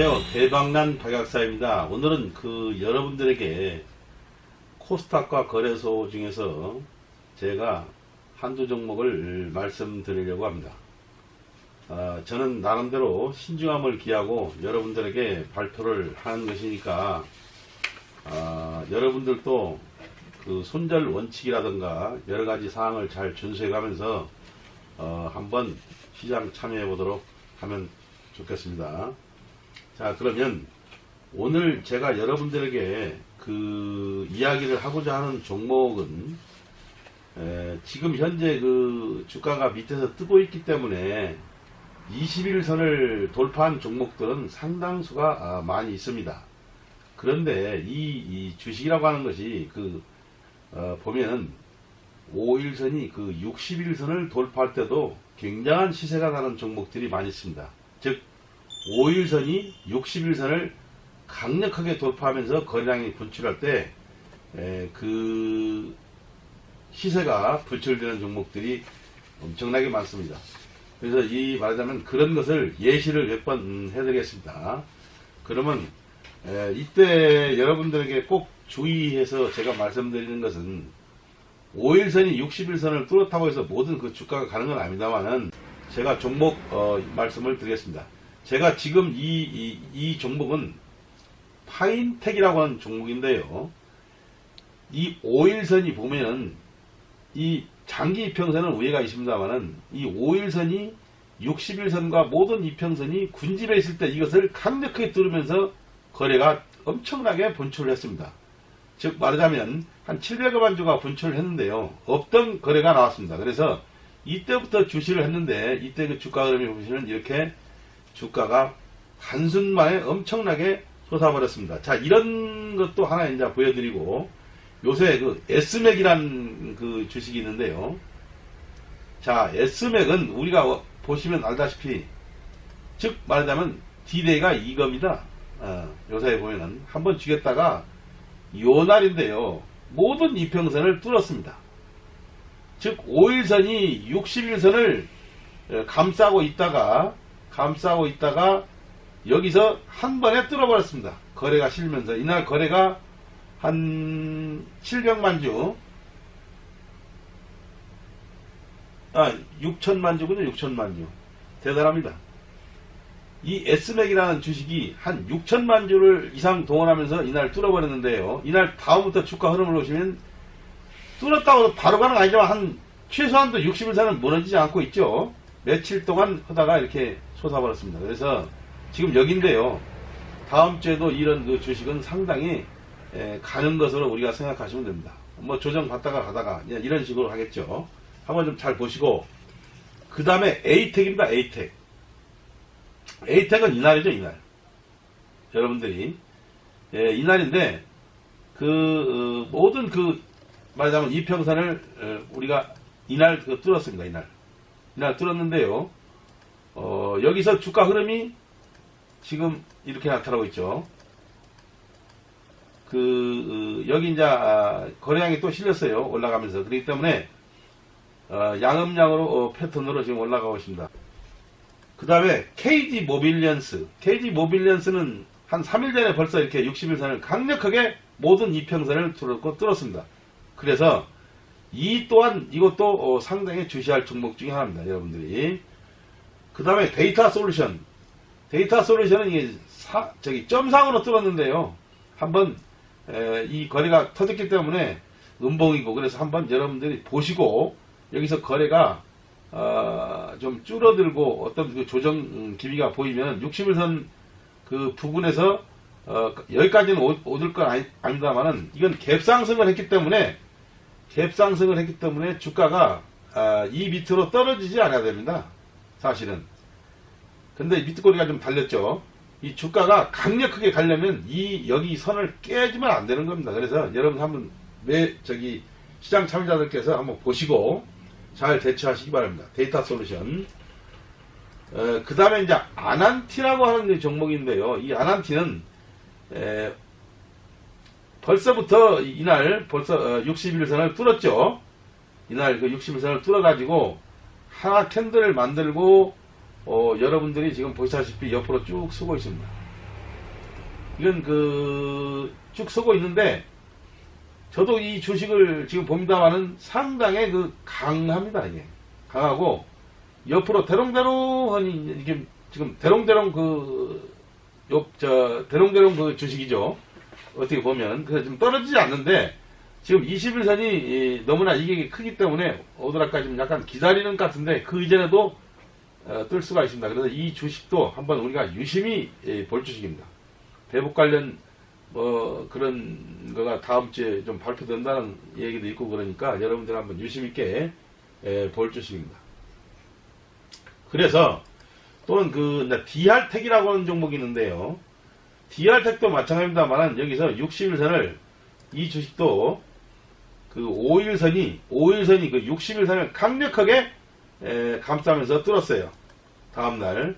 안녕하세요. 대박난 박약사입니다. 오늘은 그 여러분들에게 코스닥과 거래소 중에서 제가 한두 종목을 말씀드리려고 합니다. 아, 저는 나름대로 신중함을 기하고 여러분들에게 발표를 하는 것이니까 아, 여러분들도 그 손절 원칙이라든가 여러 가지 사항을 잘 준수해 가면서 어, 한번 시장 참여해 보도록 하면 좋겠습니다. 자, 그러면 오늘 제가 여러분들에게 그 이야기를 하고자 하는 종목은 에, 지금 현재 그 주가가 밑에서 뜨고 있기 때문에 21선을 돌파한 종목들은 상당수가 아, 많이 있습니다. 그런데 이, 이 주식이라고 하는 것이 그 어, 보면 5일선이 그 61선을 돌파할 때도 굉장한 시세가 나는 종목들이 많이 있습니다. 즉 5일선이 61선을 강력하게 돌파하면서 거래량이 분출할 때 그 시세가 분출되는 종목들이 엄청나게 많습니다. 그래서 이 말하자면 그런 것을 예시를 몇 번 해드리겠습니다. 그러면 에, 이때 여러분들에게 꼭 주의해서 제가 말씀드리는 것은 5일선이 61선을 뚫었다고 해서 모든 그 주가가 가는 건 아닙니다만은 제가 종목 어, 말씀을 드리겠습니다. 제가 지금 이, 이, 이 종목은 파인텍이라고 하는 종목인데요. 이 5일선이 보면은 이 장기 이평선은 위에가 있습니다만은 이 5일선이 61선과 모든 이평선이 군집해 있을 때 이것을 강력하게 뚫으면서 거래가 엄청나게 분출을 했습니다. 즉 말하자면 한 700여 주가 분출을 했는데요. 없던 거래가 나왔습니다. 그래서 이때부터 주시를 했는데 이때 그 주가 흐름이 보시면 이렇게 주가가 한순간에 엄청나게 솟아버렸습니다. 자 이런 것도 하나 이제 보여드리고 요새 그 S맥이란 그 주식이 있는데요. 자 S맥은 우리가 보시면 알다시피 즉 말하자면 D-Day가 이겁니다. 어, 요새 보면은 한 번 죽였다가 요 날인데요. 모든 이평선을 뚫었습니다. 즉 5일선이 61선을 감싸고 있다가 감싸고 있다가 여기서 한 번에 뚫어버렸습니다. 거래가 실면서 이날 거래가 한 700만 주, 아 6천만 주군요. 6천만 주. 대단합니다. 이 S맥이라는 주식이 한 6천만 주를 이상 동원하면서 이날 뚫어버렸는데요. 이날 다음부터 주가 흐름을 보시면 뚫었다고 바로 가는 거 아니지만 한 최소한도 60일선은 무너지지 않고 있죠. 며칠 동안 하다가 이렇게 솟아버렸습니다. 그래서 지금 여기인데요. 다음 주에도 이런 그 주식은 상당히 에, 가는 것으로 우리가 생각하시면 됩니다. 뭐 조정 받다가 가다가 이런 식으로 하겠죠. 한번 좀 잘 보시고 그 다음에 A택입니다. A택. A택은 이날이죠. 이날. 여러분들이 예, 이날인데 그 어, 모든 그 말하자면 이평선을 어, 우리가 이날 그 뚫었습니다. 이날. 이날 뚫었는데요. 어, 여기서 주가 흐름이 지금 이렇게 나타나고 있죠. 그 어, 여기 이제 아, 거래량이 또 실렸어요. 올라가면서 그렇기 때문에 어, 양음양으로 어, 패턴으로 지금 올라가고 있습니다. 그 다음에 KG 모빌리언스. KG 모빌리언스는 한 3일 전에 벌써 이렇게 61선을 강력하게 모든 이평선을 뚫었고 뚫었습니다. 그래서 이 또한 이것도 어, 상당히 주시할 종목 중에 하나입니다. 여러분들이. 그 다음에 데이터 솔루션. 데이터 솔루션은 이게 사, 저기 점상으로 뚫었는데요. 한번 에, 이 거래가 터졌기 때문에 음봉이고 그래서 한번 여러분들이 보시고 여기서 거래가 어, 좀 줄어들고 어떤 그 조정 음, 기미가 보이면 61선 그 부분에서 어, 여기까지는 오, 오들 건 아니, 아닙니다만은 이건 갭상승을 했기 때문에 갭상승을 했기 때문에 주가가 아, 이 밑으로 떨어지지 않아야 됩니다. 사실은. 근데 밑꼬리가 좀 달렸죠. 이 주가가 강력하게 가려면 이 여기 선을 깨지면 안 되는 겁니다. 그래서 여러분 한번 매 저기 시장 참여자들께서 한번 보시고 잘 대처하시기 바랍니다. 데이터 솔루션. 어, 그 다음에 이제 아난티라고 하는 종목인데요. 이 아난티는 에, 벌써부터 이날 벌써 어, 61선을 뚫었죠. 이날 그 61선을 뚫어가지고 하나 캔들을 만들고 어, 여러분들이 지금 보시다시피 옆으로 쭉 쓰고 있습니다. 이건 그, 쭉 서고 있는데, 저도 이 주식을 지금 봅니다만은 상당히 그 강합니다, 이게. 강하고, 옆으로 대롱대롱하니, 이게 지금 대롱대롱 그, 옆, 저, 대롱대롱 그 주식이죠. 어떻게 보면. 그래서 좀 떨어지지 않는데, 지금 21선이 너무나 이게 크기 때문에 오더라까 지금 약간 기다리는 것 같은데, 그 이전에도 어, 뜰 수가 있습니다. 그래서 이 주식도 한번 우리가 유심히 예, 볼 주식입니다. 대북 관련 뭐 그런 거가 다음 주에 좀 발표된다는 얘기도 있고 그러니까 여러분들 한번 유심 있게 예, 볼 주식입니다. 그래서 또는 그 DR택이라고 하는 종목이 있는데요. DR택도 마찬가지입니다만 여기서 61선을 이 주식도 그 5일선이 5일선이 그 61선을 강력하게 에, 감싸면서 뚫었어요. 다음날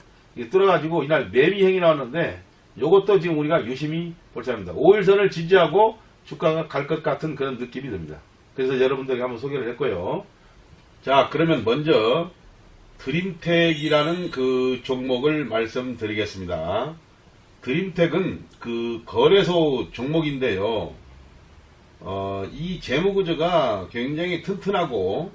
뚫어가지고 이날 매미행이 나왔는데 요것도 지금 우리가 유심히 볼 사람입니다. 5일선을 지지하고 주가가 갈 것 같은 그런 느낌이 듭니다. 그래서 여러분들에게 한번 소개를 했고요. 자 그러면 먼저 드림텍이라는 그 종목을 말씀드리겠습니다. 드림텍은 그 거래소 종목인데요. 어, 이 재무 구조가 굉장히 튼튼하고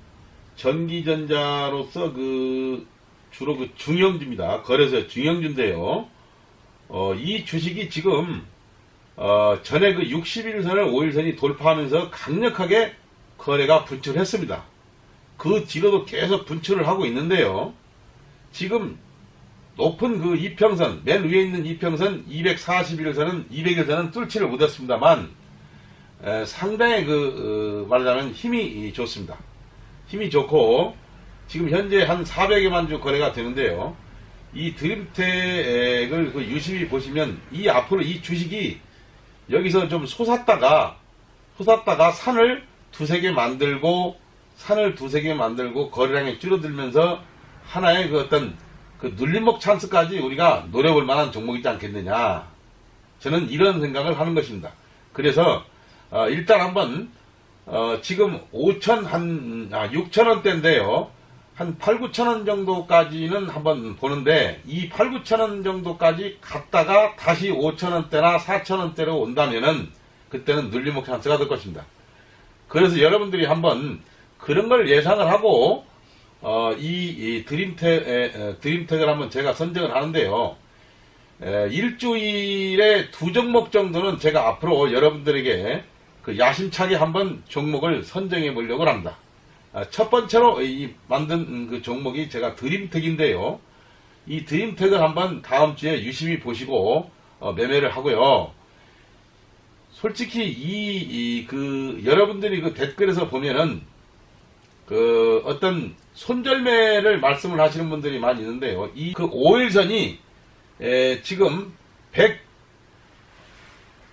전기전자로서 그 주로 그 중형주입니다. 거래소 중형주인데요. 어, 이 주식이 지금 어, 전에 그 61선을 5일선이 돌파하면서 강력하게 거래가 분출했습니다. 그 뒤로도 계속 분출을 하고 있는데요. 지금 높은 그 이평선, 맨 위에 있는 이평선 241선은 200일선은 뚫지를 못했습니다만 에, 상당히 그 어, 말하자면 힘이 좋습니다. 힘이 좋고 지금 현재 한 400여만 주 거래가 되는데요. 이 드림텍을 그 유심히 보시면 이 앞으로 이 주식이 여기서 좀 솟았다가 솟았다가 산을 두세 개 만들고 산을 두세 개 만들고 거래량이 줄어들면서 하나의 그 어떤 그 눌림목 찬스까지 우리가 노려볼 만한 종목이지 않겠느냐. 저는 이런 생각을 하는 것입니다. 그래서 어, 일단 한번 어, 지금 5천 한 아, 6천 원대인데요. 한 8, 9천 원 정도까지는 한번 보는데 이 8, 9천 원 정도까지 갔다가 다시 5천 원대나 4천 원대로 온다면은 그때는 눌림목 찬스가 될 것입니다. 그래서 여러분들이 한번 그런 걸 예상을 하고 어, 이, 이 드림텍 드림텍을 한번 제가 선정을 하는데요. 에, 일주일에 두 종목 정도는 제가 앞으로 여러분들에게 그 야심차게 한번 종목을 선정해 보려고 합니다. 아, 첫 번째로 이 만든 그 종목이 제가 드림텍인데요. 이 드림텍을 한번 다음 주에 유심히 보시고 어, 매매를 하고요. 솔직히 이, 이, 그, 여러분들이 그 댓글에서 보면은, 그, 어떤 손절매를 말씀을 하시는 분들이 많이 있는데요. 이, 그 5일선이, 에, 지금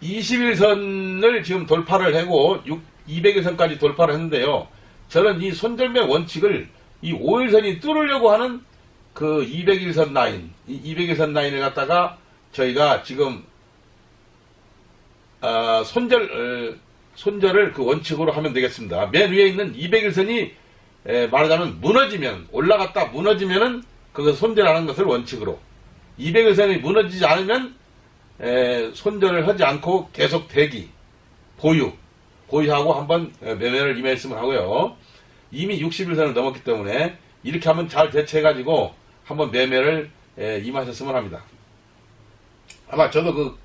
121선을 지금 돌파를 하고, 200일선까지 돌파를 했는데요. 저는 이 손절매 원칙을 이 5일선이 뚫으려고 하는 그 200일선 라인, 이 200일선 라인을 갖다가 저희가 지금 아, 손절, 어, 손절을 그 원칙으로 하면 되겠습니다. 맨 위에 있는 200일선이 말하자면 무너지면, 올라갔다 무너지면은 그거 손절하는 것을 원칙으로. 200일선이 무너지지 않으면 에, 손절을 하지 않고 계속 대기, 보유, 보유하고 한번 매매를 임했으면 하고요. 이미 60일선을 넘었기 때문에 이렇게 한번 잘 대처해가지고 한번 매매를 에, 임하셨으면 합니다. 아마 저도 그,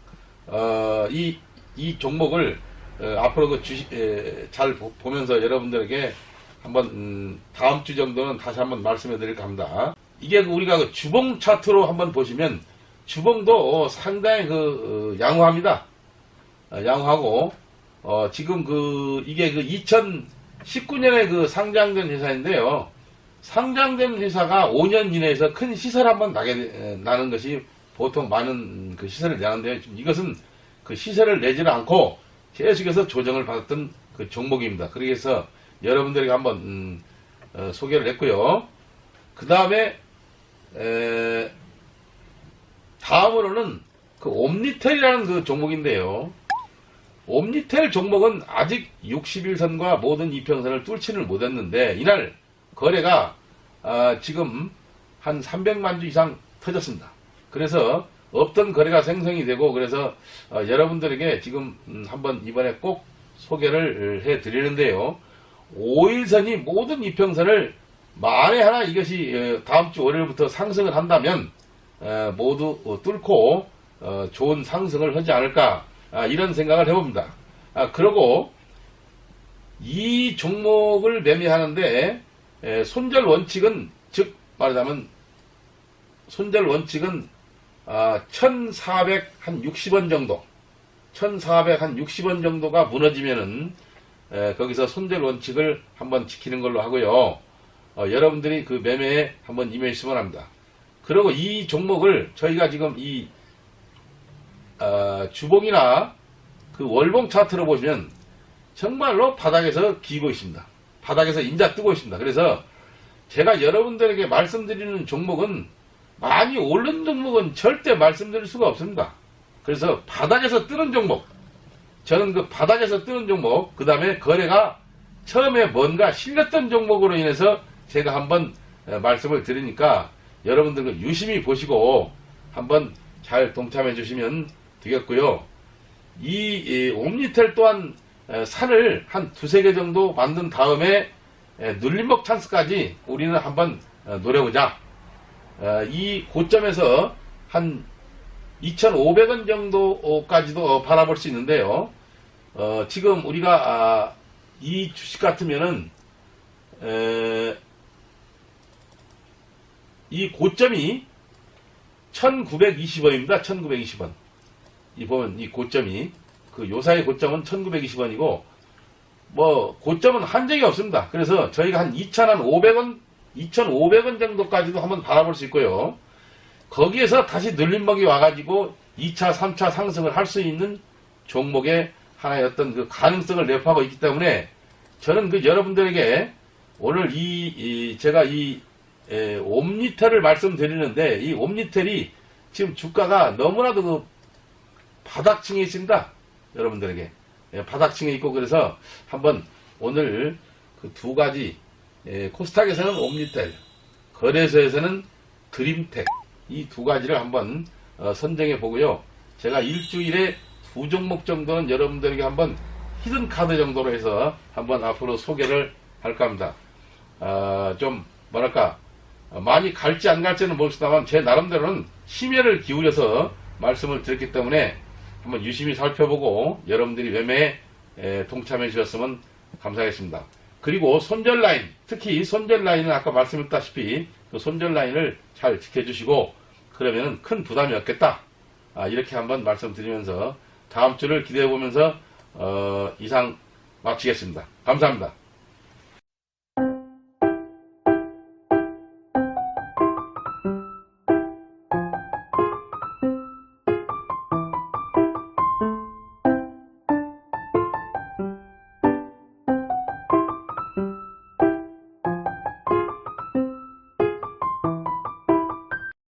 어, 이, 이 종목을 어, 앞으로 그 주식 에, 잘 보, 면서 여러분들에게 한번 음, 다음 주 정도는 다시 한번 말씀해 드릴까 합니다. 이게 그 우리가 그 주봉 차트로 한번 보시면 주봉도 상당히 그 어, 양호합니다. 어, 양호하고 어, 지금 그 이게 그 2019년에 그 상장된 회사인데요. 상장된 회사가 5년 이내에서 큰 시설 한번 나게 에, 나는 것이 보통 많은 그 시설을 내는데요. 지금 이것은 그 시세를 내지는 않고 계속해서 조정을 받았던 그 종목입니다. 그래서 여러분들에게 한번 음, 어, 소개를 했고요. 그 다음에 다음으로는 그 옴니텔이라는 그 종목인데요. 옴니텔 종목은 아직 61선과 모든 이평선을 뚫지를 못했는데 이날 거래가 아, 지금 한 300만 주 이상 터졌습니다. 그래서 없던 거래가 생성이 되고 그래서 어, 여러분들에게 지금 음, 한번 이번에 꼭 소개를 해 드리는데요. 5일선이 모든 이평선을 만에 하나 이것이 어, 다음 주 월요일부터 상승을 한다면 어, 모두 어, 뚫고 어, 좋은 상승을 하지 않을까 아, 이런 생각을 해봅니다. 아, 그리고 이 종목을 매매하는데 에, 손절 원칙은 즉 말하자면 손절 원칙은 아, 1,460원 정도 1,460원 정도가 무너지면은 에, 거기서 손절 원칙을 한번 지키는 걸로 하고요. 어, 여러분들이 그 매매에 한번 임해주시면 합니다. 그리고 이 종목을 저희가 지금 이 어, 주봉이나 그 월봉 차트로 보시면 정말로 바닥에서 기고 있습니다. 바닥에서 인자 뜨고 있습니다. 그래서 제가 여러분들에게 말씀드리는 종목은 많이 오른 종목은 절대 말씀드릴 수가 없습니다. 그래서 바닥에서 뜨는 종목, 저는 그 바닥에서 뜨는 종목, 그 다음에 거래가 처음에 뭔가 실렸던 종목으로 인해서 제가 한번 에, 말씀을 드리니까 여러분들 그 유심히 보시고 한번 잘 동참해 주시면 되겠고요. 이, 이 옴니텔 또한 에, 산을 한 두세 개 정도 만든 다음에 에, 눌림목 찬스까지 우리는 한번 어, 노려보자. 어, 이 고점에서 한 2,500원 정도까지도 어, 바라볼 수 있는데요. 어, 지금 우리가 아, 이 주식 같으면은 에, 이 고점이 1920원입니다. 1920원. 이 보면 이 고점이 그 요사의 고점은 1920원이고 뭐 고점은 한정이 없습니다. 그래서 저희가 한 2,500원 2,500원 정도까지도 한번 바라볼 수 있고요. 거기에서 다시 늘림목이 와가지고 2차, 3차 상승을 할 수 있는 종목의 하나의 어떤 그 가능성을 내포하고 있기 때문에 저는 그 여러분들에게 오늘 이, 이 제가 이 에, 옴니텔을 말씀드리는데 이 옴니텔이 지금 주가가 너무나도 그 바닥층에 있습니다. 여러분들에게 예, 바닥층에 있고 그래서 한번 오늘 그 두 가지 예, 코스닥에서는 옴니텔 거래소에서는 드림텍 이 두 가지를 한번 어, 선정해 보고요. 제가 일주일에 두 종목 정도는 여러분들에게 한번 히든 카드 정도로 해서 한번 앞으로 소개를 할까 합니다. 아, 좀 뭐랄까 어, 많이 갈지 안 갈지는 모르겠다만 제 나름대로는 심혈을 기울여서 말씀을 드렸기 때문에 한번 유심히 살펴보고 여러분들이 매매에 에, 동참해 주셨으면 감사하겠습니다. 그리고 손절 라인, 특히 손절 라인은 아까 말씀했다시피 그 손절 라인을 잘 지켜주시고 그러면은 큰 부담이 없겠다. 아, 이렇게 한번 말씀드리면서 다음 주를 기대해 보면서 어, 이상 마치겠습니다. 감사합니다.